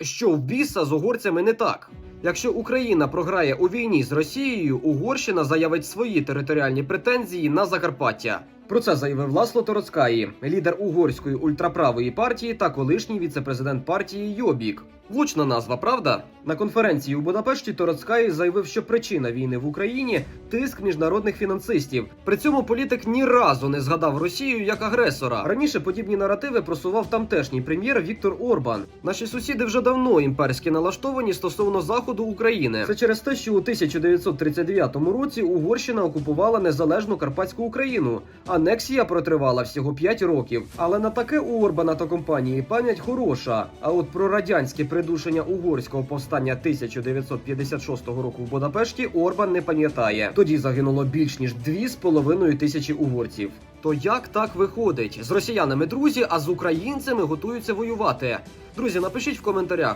Що в біса з угорцями не так? Якщо Україна програє у війні з Росією, Угорщина заявить свої територіальні претензії на Закарпаття. Про це заявив Ласло Тороцкаї, лідер угорської ультраправої партії та колишній віцепрезидент партії Йобік. Влучна назва, правда? На конференції у Будапешті Тороцкаї заявив, що причина війни в Україні тиск міжнародних фінансистів. При цьому політик ні разу не згадав Росію як агресора. Раніше подібні наративи просував тамтешній прем'єр Віктор Орбан. Наші сусіди вже давно імперськи налаштовані стосовно заходу України. Це через те, що у 1939 році Угорщина окупувала незалежну Карпатську Україну. Анексія протривала всього 5 років. Але на таке у Орбана та компанії пам'ять хороша. А от про радянське придушення угорського повстання 1956 року в Будапешті Орбан не пам'ятає. Тоді загинуло більш ніж 2,5 тисячі угорців. То як так виходить? З росіянами друзі, а з українцями готуються воювати. Друзі, напишіть в коментарях.